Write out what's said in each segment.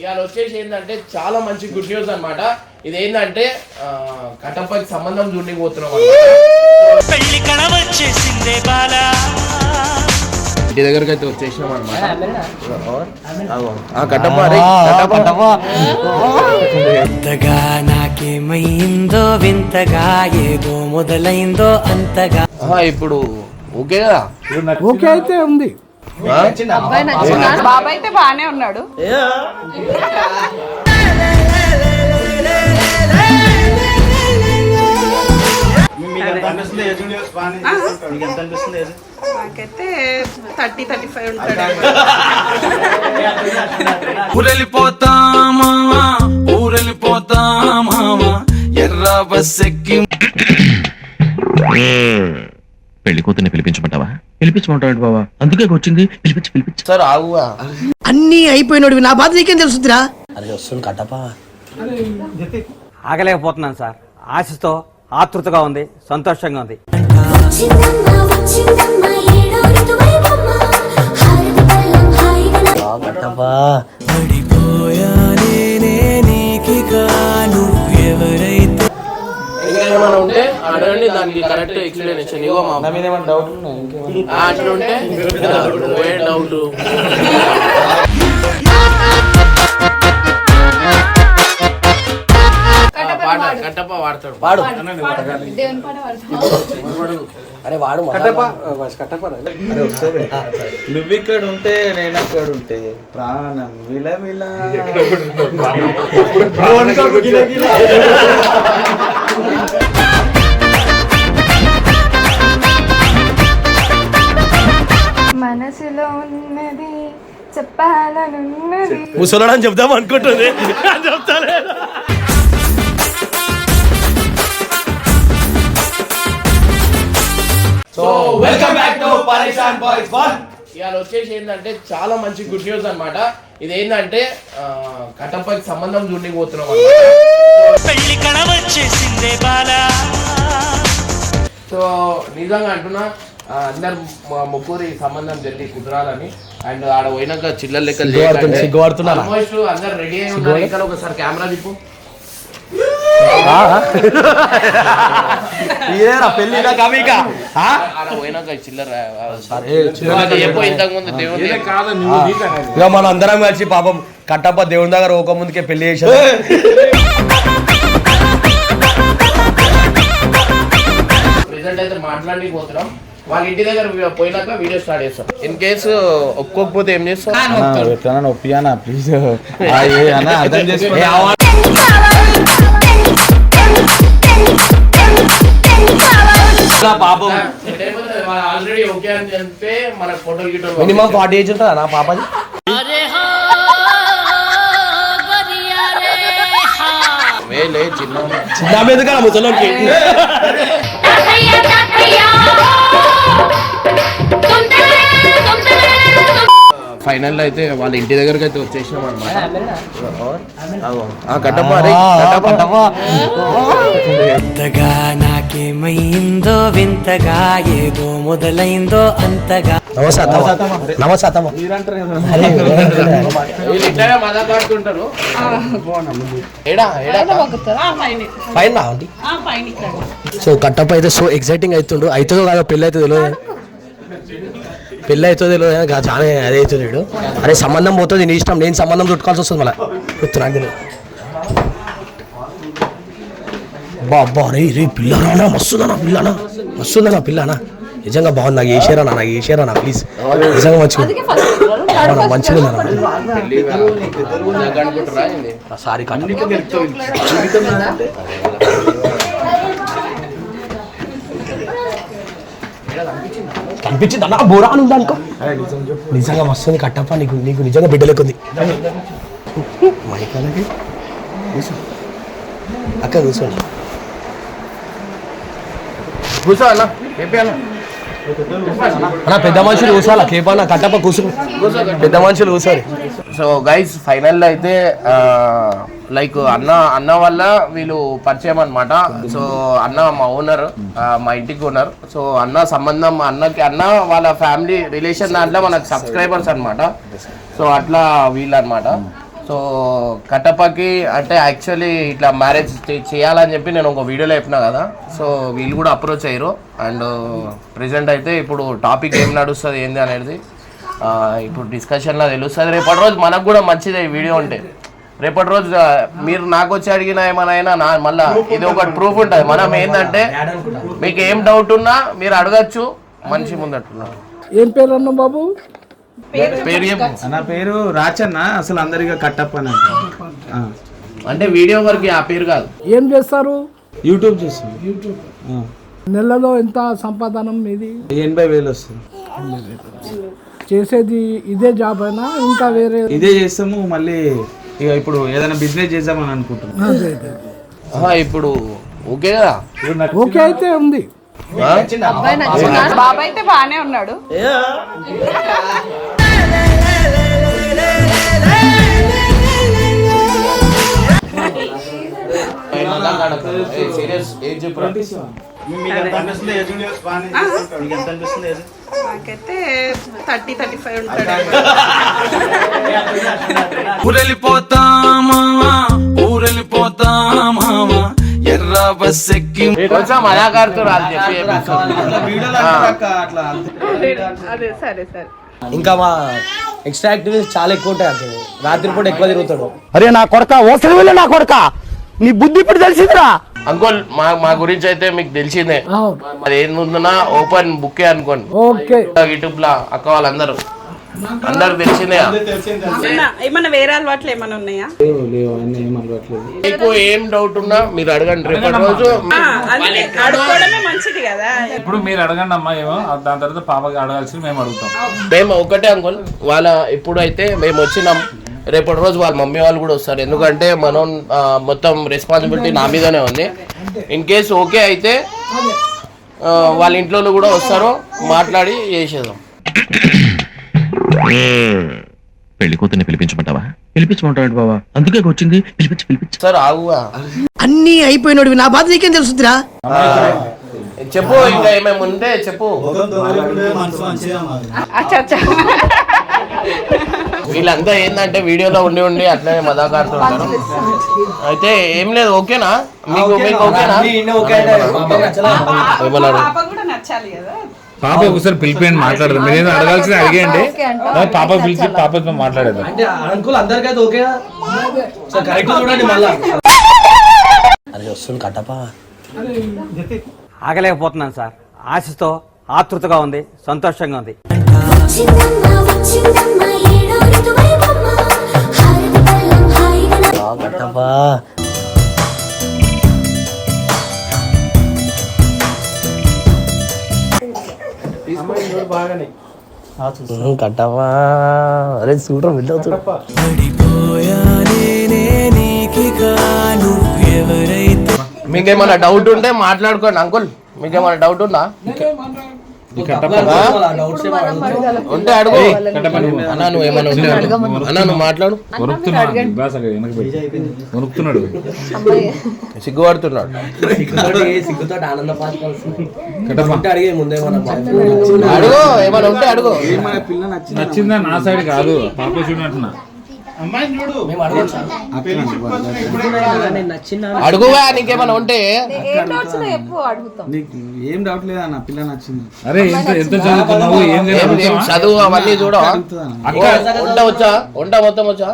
ఇవాళ వచ్చేసి ఏంటంటే చాలా మంచి గుడ్ న్యూస్ అన్నమాట. ఇది ఏంటంటే ఆ, కట్టప్పకి సంబంధం చూడడానికి పోతున్నాం. పెళ్ళి బాలా. ఇంటి దగ్గరికి అయితే వచ్చేసినాం అనమాట కట్టప్ప అరే, కట్టప్ప. కొత్తగా నాకేమైందో వింతగా ఏదో మొదలైందో అంతగా. ఇప్పుడు ఓకే కదా? ఓకే అయితే ఉంది? బాబా అయితే బానే ఉన్నాడు. నాకైతే థర్టీ థర్టీ ఫైవ్ ఉంటాడు. ఊరెళ్ళిపోతామా ఊరెళ్ళిపోతామా ఎర్ర బస్ ఎక్కి పెళ్ళి కూతుర్ని పిలిపించమంటావా? పిలిపించమంటాడు బావా. అందుకే వచ్చింది. పిలిపించి పిలిపించి. సార్ ఆగువా అన్నీ అయిపోయినోడివి నా బాధ నీకేం తెలుసుదిరా ఆగలేకపోతున్నాను సార్. ఆశతో ఆతృతగా ఉంది సంతోషంగా ఉంది. వచ్చిందమ్మా ఏమైనా ఉంటే అడగండి దానికి కరెక్ట్ ఎక్స్ప్లెనేషన్ ఇవ్వ మా ఆ, అట్లా ఉంటే పోయే డౌట్ పాట కట్టప్ప వాడతాడు. వాడు. అరే వాడు నువ్విక్కడ ఉంటే నేను అక్కడ ఉంటే ప్రాణం విలవిల. మనసులో ఉన్నది చెప్పాలనున్నది. ముసలోడని చెప్దాం అనుకుంటుంది. చెప్తానే so welcome back to Pareshan boys one ఇవాళ వచ్చేసి ఏంటంటే చాలా మంచి గుడ్ న్యూస్ అన్నమాట ఇది ఏంటంటే ఆ, కట్టప్పకి సంబంధం చూడడానికి పోతున్నాం అన్నమాట. పెళ్ళి కళ వచ్చేసిందే బాలా సో నిజంగా అంటున్నా అందరు మా ముగ్గురి సంబంధం జరిగి కుదరాలని అండ్ ఆడ పోయినాక చిల్లర లెక్క? ఆల్మోస్ట్ అందరు రెడీ అయి ఉన్నారు ఇంకా ఒకసారి కెమెరా తిప్పు ఇదేరా పెళ్ళి దేవుని ఇక మనం అందరం కలిసి పాపం కట్టప్ప దేవుని దగ్గర ఒక ముందుకే పెళ్ళి చేసాం ప్రెసెంట్ అయితే మాట్లాడి పోతున్నాం. వాళ్ళ ఇంటి దగ్గర పోయినాక వీడియో స్టార్ట్ చేస్తాం. ఇన్ కేసు ఒప్పుకోకపోతే ఏం చేస్తాం ప్లీజ్. అర్థం చేసుకో. పాపం మినిమం ఫార్టీ ఏజ్ ఉంటుందా నా పాపది చిన్న చిన్న మీద కదా ముసలోకి ఫైనల్ అయితే వాళ్ళ ఇంటి దగ్గరికి అయితే వచ్చేసినాం అనమాట నాకేమైందో వింతగా ఏదో మొదలైందో అంతగా. సో కట్టప్ప అయితే సో ఎక్సైటింగ్ అవుతుండు. అవుతుందో కాదో పెళ్ళి అవుతుందో తెలియదు. పెళ్ళి అవుతుందో తెలియదు కానీ గా- చాలా అదే అవుతుంది వీడు అరే సంబంధం పోతుంది నీ ఇష్టం నేను సంబంధం చుట్టుకోవాల్సి వస్తుంది మళ్ళీ. చెప్తున్నా తెలియదు అబ్బా అబ్బా రే రే పిల్లనా మస్తుందనా పిల్లనా? మస్తుందనా పిల్లనా? నిజంగా బాగుంది నాకు వేసారా నాకు వేసారా నా ప్లీజ్ నిజంగా మంచిగా మంచిగా ఉందన్నా? సారీ కట్ట కనిపించింది అన్న? బోరా అని ఉందా అనుకో నిజంగా వస్తుంది కట్టప్ప నీకు నీకు నిజంగా బిడ్డలేకుంది. అలాగే కూర్చో అక్క కూర్చోండి కూర్చో అన్న. చెప్పి అన్న. అన్న పెద్ద మనుషులు కూర్చోాలా కేపన్న కట్టప్ప కూసు పెద్ద మనుషులు కూర్చోరు సో గైస్ ఫైనల్లో అయితే లైక్ అన్న అన్న వల్ల వీళ్ళు పరిచయం అనమాట సో అన్న మా ఓనర్ మా ఇంటికి ఓనర్ సో అన్న సంబంధం అన్నకి అన్న వాళ్ళ ఫ్యామిలీ రిలేషన్ దాంట్లో మనకు సబ్స్క్రైబర్స్ అనమాట సో అట్లా వీళ్ళు అనమాట సో కట్టపకి అంటే యాక్చువల్లీ ఇట్లా మ్యారేజ్ చేయాలని చెప్పి నేను ఒక వీడియోలో చెప్పిన కదా. సో వీళ్ళు కూడా అప్రోచ్ అయ్యారు. అండ్ ప్రెసెంట్ అయితే ఇప్పుడు టాపిక్ ఏం నడుస్తుంది ఏంది అనేది ఆ, ఇప్పుడు డిస్కషన్లో తెలుస్తుంది. రేపటి రోజు మనకు కూడా మంచిదే ఈ వీడియో ఉంటే. రేపటి రోజు మీరు నాకు వచ్చి అడిగిన ఏమైనా నా మళ్ళా ఇది ఒకటి ప్రూఫ్ ఉంటుంది. మనం ఏంటంటే మీకు ఏం డౌట్ ఉన్నా మీరు అడగచ్చు. మనిషి ముందట్టున్నారు. ఏం పేరు అన్న బాబు? పేరు. నా పేరు రాచన్న అసలు అందరిగా కట్టప్ప అని. అంటే వీడియో వరకు ఆ పేరు కాదు. ఏం చేస్తారు? యూట్యూబ్ చేస్తాను ఆ. నెలలో ఎంత సంపాదనం మీది? ఎనభై వేలు వస్తుంది. చేసేది ఇదే జాబ్ అయినా ఇంకా వేరే? ఇదే చేస్తాము మళ్ళీ ఇక ఇప్పుడు ఏదైనా బిజినెస్ చేద్దామని అనుకుంటున్నాం. అదే, అదే. ఆహా, ఇప్పుడు ఓకే కదా? ఓకే అయితే ఉంది? బాబాయ్ అయితే బానే ఉన్నాడు. ఏం? నాకైతే థర్టీ థర్టీ ఫైవ్ ఉంటాడు కొంచెం మజాకారుతో అదే సరే సరే. ఇంకా మా ఎక్స్ట్రా యాక్టివిటీస్ చాలా ఎక్కువ ఉంటాయి అసలు రాత్రిపూట ఎక్కువ తిరుగుతాడు. అరే నా కొడక ఓసలి వెళ్ళి నా కొడక. నీ బుద్ధి ఇప్పుడు తెలిసిందిరా. అంకుల్ మా మా గురించి అయితే మీకు తెలిసిందే. మరి ఏందున్నా ఓపెన్ బుక్కే అనుకోండి. ఓకే. యూట్యూబ్ లా అక్క వాళ్ళందరూ. అందరు తెలిసిందే ఏమన్నా- వేరే అలవాట్లు ఏమైనా ఉన్నాయా? మీకు ఏం డౌట్ ఉన్నా మీరు అడగండి రేపటి రోజు. మంచిది కదా. ఇప్పుడు మీరు అడగండి అమ్మా ఏమో దాని తర్వాత పాపకి అడగాల్సి మేము అడుగుతాం. మేము ఒకటే అంకుల్ వాళ్ళ ఇప్పుడు అయితే మేము వచ్చినాం. రేపటి రోజు వాళ్ళ మమ్మీ వాళ్ళు కూడా వస్తారు. ఎందుకంటే మనం మొత్తం రెస్పాన్సిబిలిటీ నా మీదనే ఉంది. ఇన్ కేస్ ఓకే అయితే వాళ్ళ ఇంట్లో కూడా వస్తారు. మాట్లాడి చేసేద్దాం. పెళ్ళి కూతుర్ని పిలిపించమంటావా పిలిపించమంటాడు బావా అందుకే వచ్చింది పిలిపించి పిలిపించి సార్ ఆగుగా అన్ని అయిపోయినోడివి నా బాధ నీకేం తెలుస్తుందిరా ఆ, చెప్పు ఇంకా ఏమేమి ఉంటే చెప్పు అచ్చా అచ్చా వీళ్ళంతా ఏంటంటే వీడియోలో ఉండి ఉండి అట్లనే మదాకాడుతుంటారు అయితే ఏం లేదు ఓకేనా మీకు మీకు ఓకేనా ఏమన్నారు పాప ఒకసారి పిలిపియండి మాట్లాడదాం. మీరు ఏదో అడగాల్సింది అడిగేయండి. పాప పిలిచి పాపతో మాట్లాడేద్దాం. అంటే అంకుల్ అందరికైతే ఓకే సో కరెక్ట్ చూడండి మళ్ళా. అరే వస్తుంది కట్టపా ఆగలేకపోతున్నాను సార్. ఆశతో ఆతృతగా ఉంది సంతోషంగా ఉంది. వచ్చిందమ్మా కట్టపా అరే చూడరా బిడ్డ మీకేమైనా డౌట్ ఉంటే మాట్లాడుకోండి అంకుల్ మీకేమైనా డౌట్ ఉందా? ఉంటే అడుగు. అన్నా నువ్వు ఏమైనా ఉంటే అడుగు అన్నా నువ్వు మాట్లాడు. ఉరుకుతున్నాడు సిగ్గుపడుతున్నాడు. అడిగే ముందే మనం అడుగు ఏమైనా ఉంటే అడుగు. నచ్చింది? నా సైడ్ కాదు. పాప చూడంటున్నా అడుగువా నీకేమైనా ఉంటే? నీకు ఏం డౌట్ లేదా? నా పిల్ల నచ్చింది. అరే ఎంత చదువు? అవన్నీ చూడ. వంట వచ్చా? వంట మొత్తం వచ్చా?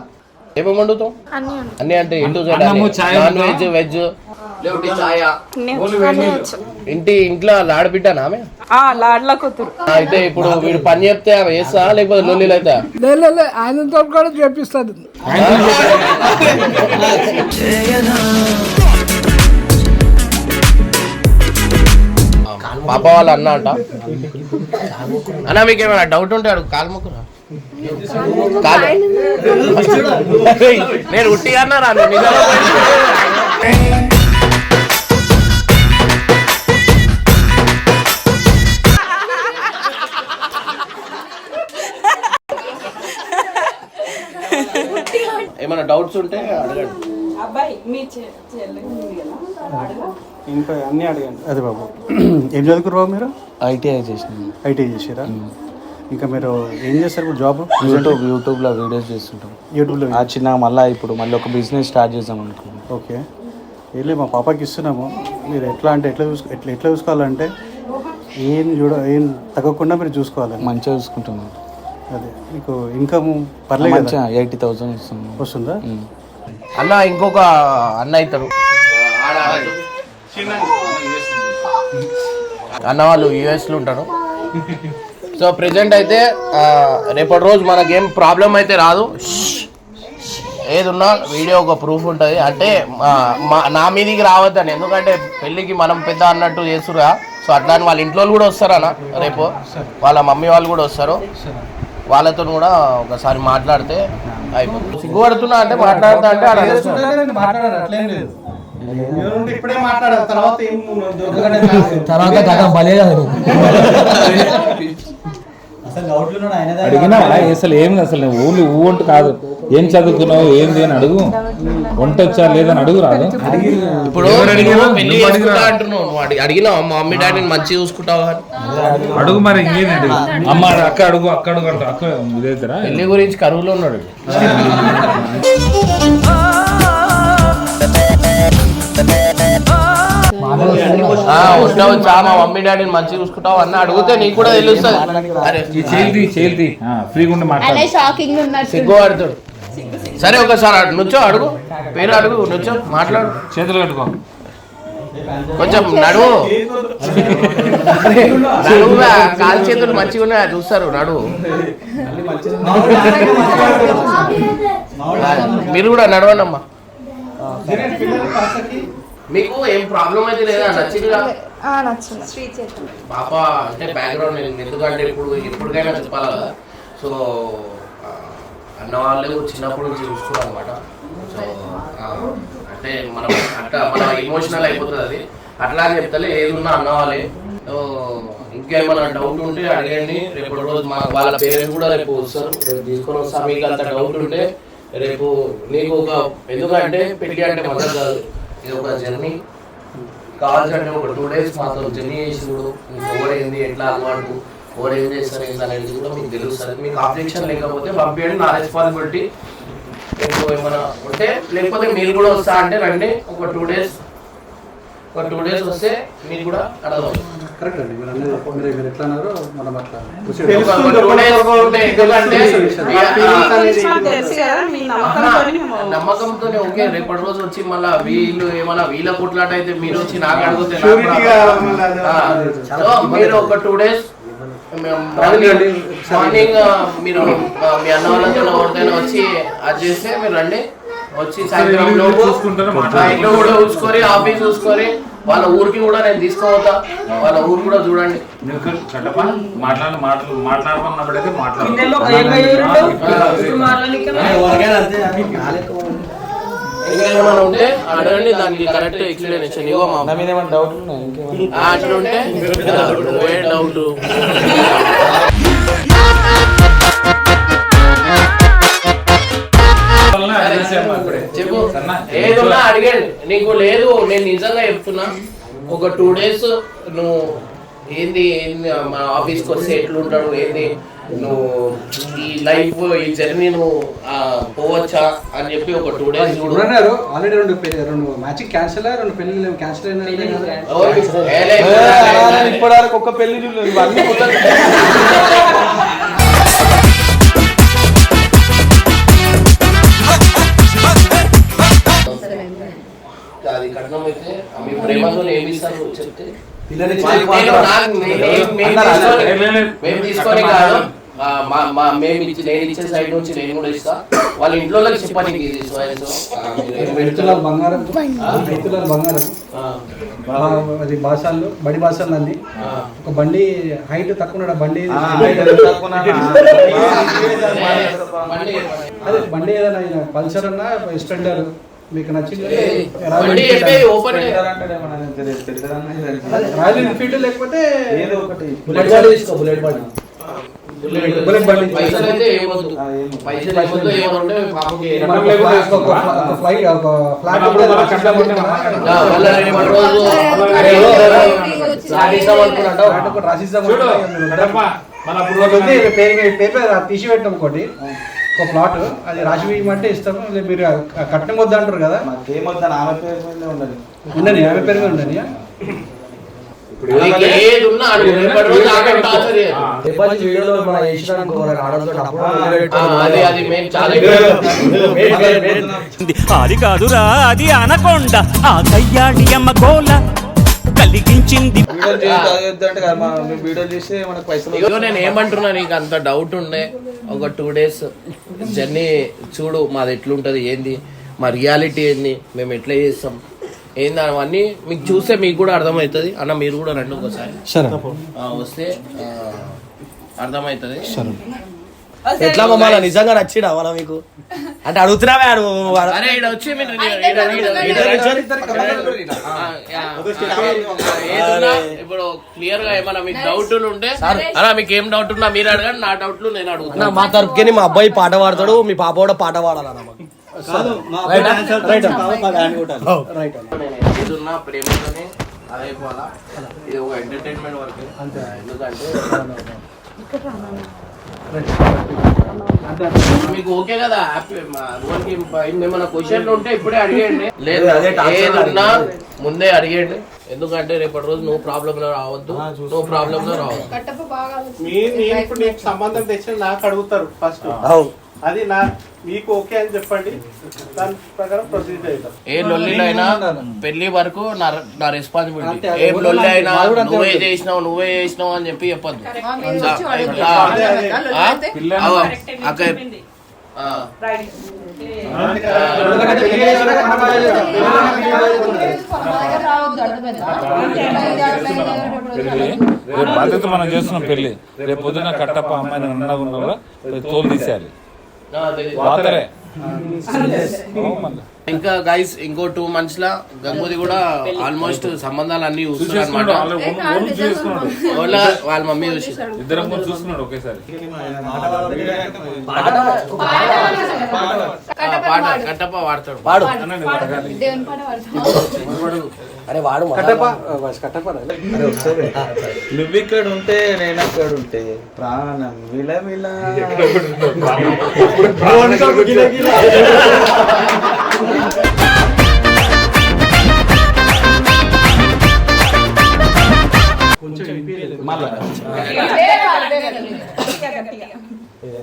ఏమేమి వండుతావు? అన్ని అంటే ఇంటూ నాన్ వెజ్? వెజ్? ఇంటి ఇంట్లో లాడబిడ్డానా ఆమె? ఆ లాడ్ల కూతురు. అయితే ఇప్పుడు వీడు పని చెప్తే ఆమె వేస్తా లేకపోతే లొల్లీలు అయితే? లే లే, లే ఆయనతో కూడా చేపిస్తుంది పాప వాళ్ళ అన్న అంట. అన్న మీకు ఏమైనా డౌట్ ఉంటే అడుగు. కాలు మొక్కురా నేను ఉట్టిగా అన్నారా ఏమైనా డౌట్స్ ఉంటే. అడగండి. ఇంకా అన్నీ అడగండి. అదే బాబు. ఏం చదువుకురు బాబు మీరు? ఐటీఐ చేసిన ఐటీ చేసారా? ఇంకా మీరు ఏం చేస్తారు ఇప్పుడు జాబ్ యూట్యూబ్ యూట్యూబ్లో వీడియోస్ చేస్తుంటాం. యూట్యూబ్లో ఆ చిన్న మళ్ళీ ఇప్పుడు మళ్ళీ ఒక బిజినెస్ స్టార్ట్ చేద్దాం అనుకున్నాం ఓకే. వెళ్ళి మా పాపకి ఇస్తున్నాము. మీరు ఎట్లా అంటే ఎట్లా చూసుకో ఎట్లా ఎట్లా చూసుకోవాలంటే ఏం చూడ ఏం తగ్గకుండా మీరు చూసుకోవాలి. మంచిగా చూసుకుంటున్నాం అదే. మీకు ఇన్కమ్ పర్లేదు ఎయిటీ థౌసండ్ వస్తుంది. వస్తుందా? అన్న ఇంకొక అన్న అవుతారు అన్న వాళ్ళు యుఎస్లో ఉంటారు. సో ప్రెసెంట్ అయితే రేపటి రోజు మనకేం ప్రాబ్లం అయితే రాదు. ఏదున్నా వీడియో ఒక ప్రూఫ్ ఉంటుంది. అంటే మా నా మీదికి రావద్దని. ఎందుకంటే పెళ్ళికి మనం పెద్ద అన్నట్టు చేస్తురుగా సో అట్లా అని వాళ్ళ ఇంట్లో వాళ్ళు కూడా వస్తారనా రేపు. వాళ్ళ మమ్మీ వాళ్ళు కూడా వస్తారు. వాళ్ళతో కూడా ఒకసారి మాట్లాడితే అయిపోతుంది. సిగ్గుపడుతున్నా అంటే మాట్లాడుతా అంటే ఇప్పుడే మాట్లాడారు తర్వాత తర్వాత కథ బలే కదా నువ్వు. అడిగినావా అసలు ఏం అసలు ఊళ్ళు ఊ అంటూ కాదు. ఏం చదువుకున్నావు ఏంది అని అడుగు. వంట వచ్చా లేదని అడుగు రాదు. ఇప్పుడు అడిగినా? మా మమ్మీ డాడీని మంచిగా చూసుకుంటావా అని. అడుగు మరి ఇంకేంటి అమ్మ అక్క అడుగు అక్క అడుగు అంటూ. అక్క ఇదేతరా పెళ్ళి గురించి కరువులో ఉన్నాడు. వస్తావు చా మా మమ్మీ డాడీని మంచిగా చూసుకుంటావు అన్న అడిగితే నీకు కూడా తెలుస్తుంది. ఫ్రీగా షాకింగ్ సరే ఒకసారి అడు- నుంచో అడుగు. పేరు అడుగు నుంచో మాట్లాడు. చేతులు కట్టుకో. కొంచెం నడువు. నడువు కాలు చేతులు మంచిగా ఉన్నాయి? చూస్తారు నడువు. మీరు కూడా నడవండి అమ్మా మీకు ఏం ప్రాబ్లం అయితే లేదా? నచ్చిందిగా నచ్చింది? పాప అంటే బ్యాక్గ్రౌండ్ ఎందుకంటే ఇప్పుడు ఎప్పటికైనా చెప్పాలి? కదా సో అన్న వాళ్ళు చిన్నప్పటి నుంచి చూసుకున్నాం అనమాట సో అంటే మనం అట్లా మన ఇమోషనల్ అయిపోతుంది అది. అట్లా అని చెప్తలే ఏది ఉన్నా అన్న వాళ్ళే సో ఇంకేమైనా డౌట్ ఉంటే అడగండి. రేపు రోజు మా వాళ్ళ పేరెంట్స్ కూడా రేపు వస్తారు. రేపు తీసుకొని వస్తా మీకు అంత డౌట్ ఉంటే రేపు నీకు ఒక ఎందుకంటే పెళ్ళి అంటే మొదలు కాదు. ఇది ఒక జర్నీ. కావాల్సింటే ఒక టూ డేస్ మాతో జర్నీ చేసి చూడు మీకు ఓడైంది ఎట్లా అలవాటు? ఓడ ఏం చేస్తారు ఏంటి అనేది కూడా మీకు తెలుస్తుంది మీకు అబ్జెక్షన్ లేకపోతే పంపించండి నా రెస్పాన్సిబిలిటీ మీకు ఏమైనా ఉంటే లేకపోతే మీరు కూడా వస్తా అంటే రండి. ఒక టూ డేస్ ఒక టూ డేస్ వస్తే మీరు కూడా అడగవచ్చు. కరెక్ట్ అండి. మీరు అనేది మీరు మీరు ఎట్లా అన్నారో మనం అట్లా నమ్మకంతో నమ్మకంతోనే ఓకే రేపటి రోజు వచ్చి మళ్ళా వీళ్ళు ఏమన్నా వీళ్ళ కొట్లాట అయితే మీరు వచ్చి నాకు అడిగితే మీరు ఒక టూ డేస్ మార్నింగ్ మీరు మీ అన్న వాళ్ళతో ఎవరిదైనా వచ్చి అది చేస్తే మీరు రండి. వచ్చి సాయంత్రం లోపు కూడా చూసుకొని ఆఫీస్ చూసుకొని వాళ్ళ ఊరికి కూడా నేను తీసుకుపోతా. వాళ్ళ ఊరు కూడా చూడండి. మాట్లాడ. మాటలు ఏమైనా ఉంటే అడగండి దానికి కరెక్ట్ ఎక్స్ప్లెనేషన్ ఇవ్వ మా నా మీద ఏమైనా డౌట్ అట్లా ఉంటే డౌట్ చెప్పు. ఏదున్నా అడిగండి నీకు లేదు నేను నిజంగా చెప్తున్నా. ఒక టూ డేస్ నువ్వు ఏంది ఏంది మా ఆఫీస్కి వస్తే ఎట్లుంటాడు ఏంది? నువ్వు ఈ లైఫ్ ఈ జర్నీ నువ్వు పోవచ్చా అని చెప్పి ఒక టూ డేస్ చూడు. అన్నారు ఆల్రెడీ రెండు పెళ్ళి రెండు మ్యాచింగ్ క్యాన్సిల్ రెండు పెళ్ళి క్యాన్సిల్ అయినా ఎవరికి? ఏ లే, ఇప్పటి వరకు ఒక్క పెళ్ళి ప్రేమతో ఏమి ఇస్తారు చెప్తే? పిల్లని నేను నాకు- నే- నే- మేము తీసుకొని- కాదు. మేము ఇచ్చి నేను ఇచ్చే సైడ్ నుంచి నేను కూడా ఇస్తా. వాళ్ళ ఇంట్లో ఇది. బంగారం? రైతుల బంగారం? అది బాసాలు బడి ఆ. ఒక బండి హైట్ తక్కువ బండి బండి అదే బండి ఏదైనా పల్సర్ అన్నా స్ప్లెండర్. మీకు నచ్చింది రాయల్ ఎన్ఫీల్డ్ లేకపోతే ఏదో ఒకటి బుల్లెట్ బండి తీసుకో బుల్లెట్ బండి బుల్లెట్ బండి పైసలు అయితే ఏమొద్దు పైసలు ఏమొద్దు ఏమనుంటే పాపకి మనం లేకపోతే ఒక- ఒక- ఒక ఫ్లైట్ ఒక ఫ్లాట్ అప్పుడు మన కట్నం ఉంటే ఆ, మన మళ్ళా రేపటి రోజు ఫ్లాట్ ఇస్తాం అనుకున్నాడు ఫ్లాట్ ఒకటి రాసిస్తాం చూడు కడప మన అప్పుడు ఒకటి ఉంది పేరు మీద పేరు మీద తీసి పెట్టాం ఒకటి ఒక ప్లాట్ అది రాసి వేయమంటే ఇస్తాము అది మీరు కట్నం వద్ద అంటారు కదా? మాకేమొద్దని ఆమె పేరు మీద ఉండదు ఉండని ఆమె పేరు మీద ఉండని అది అది మేము చాలా అది కాదురా అది అనకొండ. ఆ కయ్యాడి అమ్మ గోల. కలిగించింది. నేను ఏమంటున్నా నీకు అంత డౌట్ ఉండే. ఒక టూ డేస్ జర్నీ చూడు మాది ఎట్లుంటది ఏంది? మా రియాలిటీ ఏంది? మేము ఎట్లా చేస్తాం? ఏంది అవన్నీ మీకు చూస్తే మీకు కూడా అర్థమవుతుంది. అన్న మీరు కూడా రండి ఒకసారి. వస్తే అర్థమవుతుంది. ఎట్లా మమ్మల్ని నిజంగా నచ్చినా వాళ్ళ మీకు అంటే అడుగుతున్నావే ఆడు ఏదున్నా ఇప్పుడు క్లియర్గా ఏమైనా మీకు డౌట్లు ఉంటే అలా మీకు ఏం డౌట్ ఉన్నా మీరు అడగండి నా డౌట్లు నేను అన్న, అడుగుతాను మా తరపుకి మా అబ్బాయి పాట పాడతాడు మీ పాప కూడా పాట పాడాలన్న ఏదున్నా ప్రేమతోనే అదే పోలా ఇది ఒక ఎంటర్టైన్మెంట్ వర్క్ ఎందుకంటే మీకు ఓకే కదా? ఏమైనా క్వశ్చన్లు ఉంటే ఇప్పుడే అడిగండి లేదు ఏదున్నా ముందే అడిగండి ఎందుకంటే రేపటి రోజు నువ్వు ప్రాబ్లం లో రావద్దు. నువ్వు ప్రాబ్లం లో రావద్దు సంబంధం తెచ్చిన నాకు అడుగుతారు ఫస్ట్ అవును అది నా మీకు ఓకే అని చెప్పండి. దాని ప్రకారం ప్రొసీడ్ అవుతాం ఏ లొల్లిలో అయినా పెళ్ళి వరకు నా నా రెస్పాన్సిబిలిటీ ఏ లొల్లి అయినా నువ్వే. చేసినావు నువ్వే చేసినావు అని చెప్పి చెప్పొద్దు. అక్క రేపు బాధ్యత మనం చేస్తున్నాం పెళ్ళి. రేపు పొద్దున కట్టప్ప అమ్మాయిని అన్నా ఉన్నా కూడా తోలు తీసేయాలి. ఇంకా గైస్ ఇంకో టూ మంత్స్ లా గంగోది కూడా ఆల్మోస్ట్ సంబంధాలు అన్ని చూస్తున్నారు చూసేసుకున్నాడు అనమాట వాళ్ళ వాళ్ళ మమ్మీ చూసి చూసుకున్నాడు ఒకేసారి. పాట కట్టప్ప వాడతాడు. వాడు దేవుని పాట పాడతాం అరే వాడు నువ్వు ఇక్కడ ఉంటే నేను అక్కడ ఉంటే ప్రాణం విలవిల.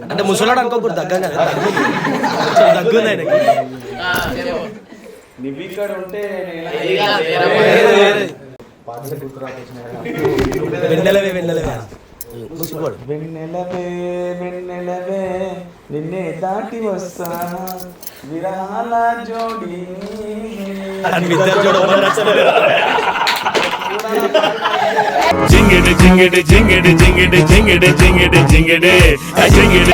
అంటే ముసలాడు అనుకోకూడదు దగ్గర దగ్గుంది ఆయనకి. ఇక్కడ ఉంటే వెన్నెలవే వెన్నెలవే. ముసుకోడు వెన్నెలవే వెన్నెలవే నిన్నే దాటి వస్తా. విరహాల జోడి జింగిడి జింగిడి జింగిడి జింగిడి జింగిడి జింగిడి జింగిడి. జింగిడి.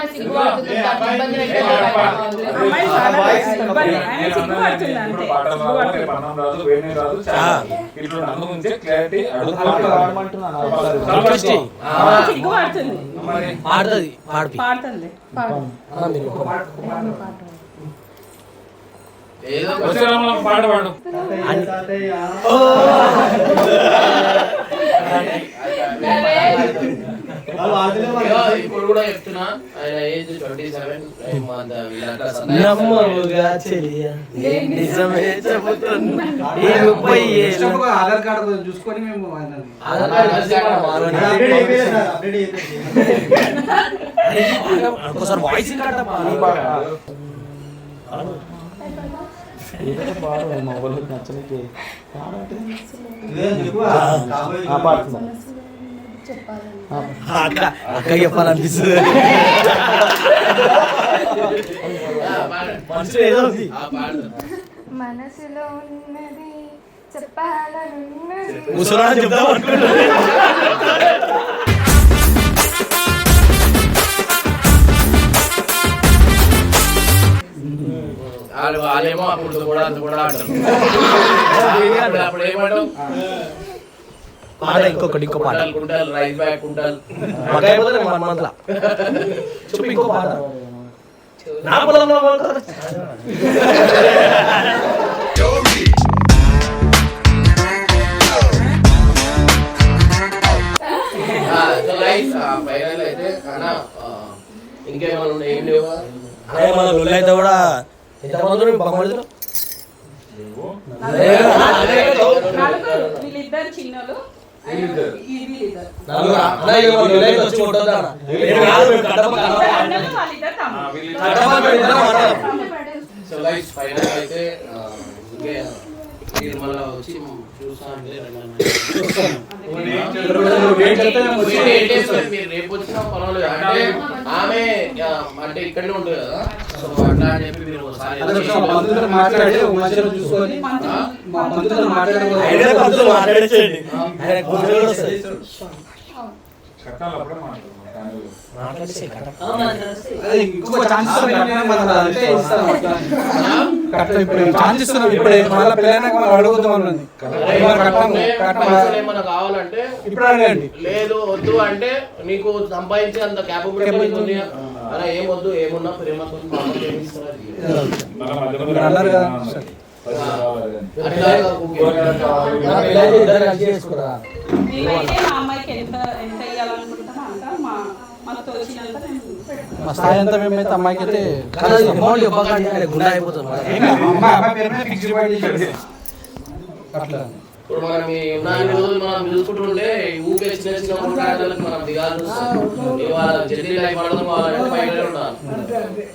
పాడితే పాడుతుంది పాడిపి పాట పాడు ఇప్పుడు కూడా చెప్తున్నా ఆయన ఏజ్ ట్వంటీ సెవెన్ నిజమే ముప్పై ఆధార్ కార్డు చూసుకొని మేము ఒకసారి వాయిస్ మా వాళ్ళకి నచ్చనికి? అక్క అక్క చెప్పాలనిపిస్తుంది మనసులో ఉన్నది చెప్పాలనున్నది ముసలాడు చెప్దాం అనుకుంటున్నా వాళ్ళు వాళ్ళేమో అప్పుడు కూడా అంత కూడా అంటారు అప్పుడు ఏమంటాం పాట ఇంకొకటి ఇంకో పాట కుంటల్ రైస్ బ్యాగ్ కుంటల్ మాకు అయిపోతుంది వన్ మంత్ లా చెప్పు ఇంకో పాట నా పొలంలో మన లొల్లి అయితే కూడా ఎంతమంది బొమ్మలు వీళ్ళిద్దరు చిన్నోళ్ళు. సో అయితే మీరు మళ్ళీ వచ్చి అంటే రేపు వచ్చినా పర్వాలేదు అంటే ఆమె అంటే ఇక్కడనే ఉంటుంది కదా? పంతులతో మాట్లాడి ఒక చూసుకొని? మా కావాలంటే ఇప్పుడు అడగండి లేదు వద్దు అంటే నీకు సంపాదించే అంత క్యాపబిలిటీ ఉంది. అలా ఏమున్నా ప్రేమతో మా స్థాయి అంతా మేమైతే అమ్మాయికి అయితే అమౌంట్ ఇవ్వకండి. గుండె అయిపోతుంది అట్లా. ఇప్పుడు మనం ఈ నాలుగు రోజులు మనం చూసుకుంటుంటే ఊకే చిన్న చిన్న కొట్లాటలకు మనం దిగాల్సి ఇవాళ జల్దీ లైఫ్ పడడం వాళ్ళంటే బయట ఉండాలి